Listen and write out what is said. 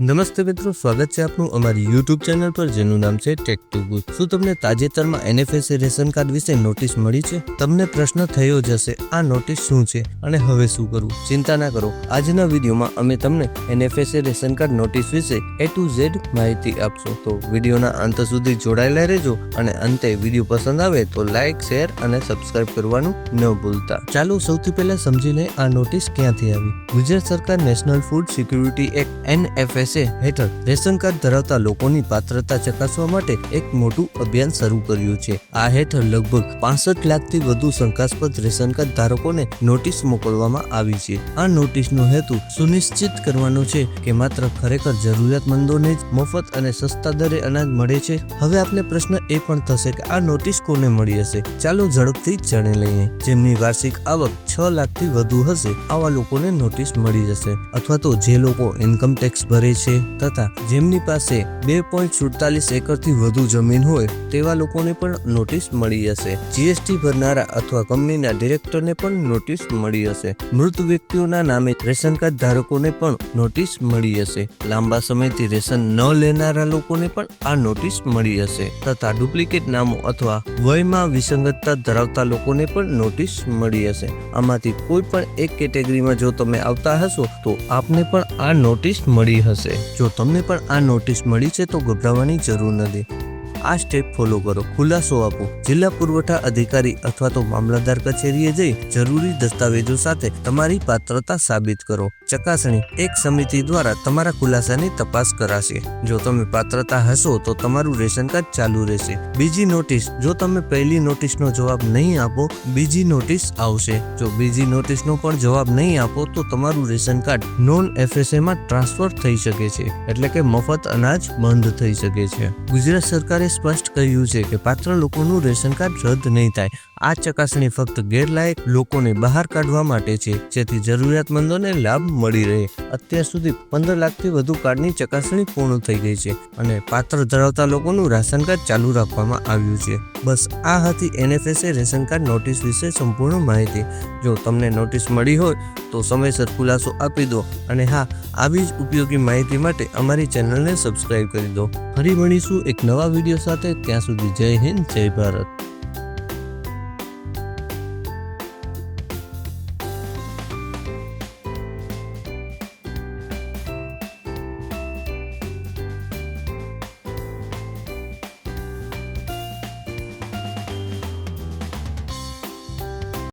નમસ્તે મિત્રો, સ્વાગત છે આપનું અમારી યુટ્યુબ ચેનલ પર, જેનું નામ છે ટેક ટુ ગુડ શું તમને તાજેતરમાં એનએફએસએ રેશન કાર્ડ વિશે નોટિસ મળી છે? તમને પ્રશ્ન થયો જ હશે, આ નોટિસ શું છે અને હવે શું કરવું? ચિંતા ના કરો. આજના વિડીયોમાં અમે તમને એનએફએસએ રેશન કાર્ડ નોટિસ વિશે એ ટુ ઝેડ માહિતી આપશું. તો વિડીયોના અંત સુધી જોડાયેલા રહેજો અને અંતે વીડિયો પસંદ આવે તો લાઇક શેર અને સબસ્ક્રાઇબ કરવાનું ન ભૂલતા. ચાલો સૌથી પહેલા સમજી લઈએ આ નોટિસ ક્યાંથી આવી? ગુજરાત સરકાર national food security act NFSA હેઠળ રેશન કાર્ડ ધરાવતા લોકોની પાત્રતા ચકાસવા માટે એક મોટું અભિયાન શરૂ કર્યું છે. આ હેઠળ લગભગ પાસઠ લાખથી વધુ શંકાસ્પદ રેશન કાર્ડ ધારકોને નોટિસ મોકલવામાં આવી છે. આ નોટિસનો હેતુ સુનિશ્ચિત કરવાનો છે કે માત્ર ખરેખર જરૂરિયાતમંદોને જ મફત અને સસ્તા દરે અનાજ મળે છે. હવે આપણે પ્રશ્ન એ પણ થશે કે આ નોટિસ કોને મળી હશે? ચાલો ઝડપથી જાણી લઈએ. જેમની વાર્ષિક આવક છ લાખથી વધુ હશે, આવા લોકોને નોટિસ મળી જશે. અથવા તો જે લોકો ઇન્કમ ટેક્સ ભરે છે તથા જેમની પાસે બે પોઈન્ટ સુડતાલીસ એકરથી વધુ જમીન હોય તેવા લોકોને પણ નોટિસ મળી હશે. જીએસટી ભરનારા અથવા કંપનીના ડિરેક્ટરને પણ નોટિસ મળી હશે. મૃત વ્યક્તિઓના નામે રેશન કાર્ડ ધારકોને પણ નોટિસ મળી હશે. લાંબા સમયથી રેશન ન લેનારા લોકોને પણ આ નોટિસ મળી હશે તથા ડુપ્લિકેટ નામો અથવા વયમાં વિસંગતતા ધરાવતા લોકોને પણ નોટિસ મળી હશે. આમાંથી કોઈ પણ એક કેટેગરીમાં જો તમે આવતા હશો તો આપને પણ આ નોટિસ મળી હશે. જો તમને પણ આ નોટિસ મળી છે તો ગભરાવાની જરૂર નથી. આ સ્ટેપ ફોલો કરો. ખુલાસો આપો. જિલ્લા પુરવઠા અધિકારી અથવા તો મામલતદાર કચેરીએ જઈ જરૂરી દસ્તાવેજો સાથે તમારી પાત્રતા સાબિત કરો. ચકાસણી એક સમિતિ દ્વારા તમારા ખુલાસાની તપાસ કરાશે. જો તમે પાત્રતા હશો તો તમારું રેશન કાર્ડ ચાલુ રહેશે. બીજી નોટિસ જો તમે પહેલી નોટિસનો જવાબ નહીં આપો, બીજી નોટિસ આવશે. જો બીજી નોટિસનો પણ જવાબ નહીં આપો તો તમારું રેશન કાર્ડ નોન એફએસએમાં ટ્રાન્સફર થઈ શકે છે. એટલે કે મફત અનાજ બંધ થઈ શકે છે. ગુજરાત સરકારે સ્પષ્ટ કહ્યું છે કે પાત્ર લોકોનું રેશન કાર્ડ રદ નહીં થાય. આ ચકાસણી ફક્ત ગેરલાયક લોકોને બહાર કાઢવા માટે છે, જેથી જરૂરિયાતમંદોને લાભ મળી રહે. અત્યાર સુધી પંદર લાખથી વધુ કાર્ડની ચકાસણી પૂર્ણ થઈ ગઈ છે અને પાત્ર ધરાવતા લોકોનું રાશન કાર્ડ ચાલુ રાખવામાં આવ્યું છે. બસ આ હતી એનએફએસએ રેશન કાર્ડ નોટિસ વિશે સંપૂર્ણ માહિતી. જો તમને નોટિસ મળી હોય, તો સમયસર ખુલાસો આપી દો અને હા, આવી જ ઉપયોગી માહિતી માટે અમારી ચેનલને સબસ્ક્રાઇબ કરી દો. ફરી મળીશું એક નવા વીડિયો સાથે. ત્યાં સુધી જય હિન્દ, જય ભારત.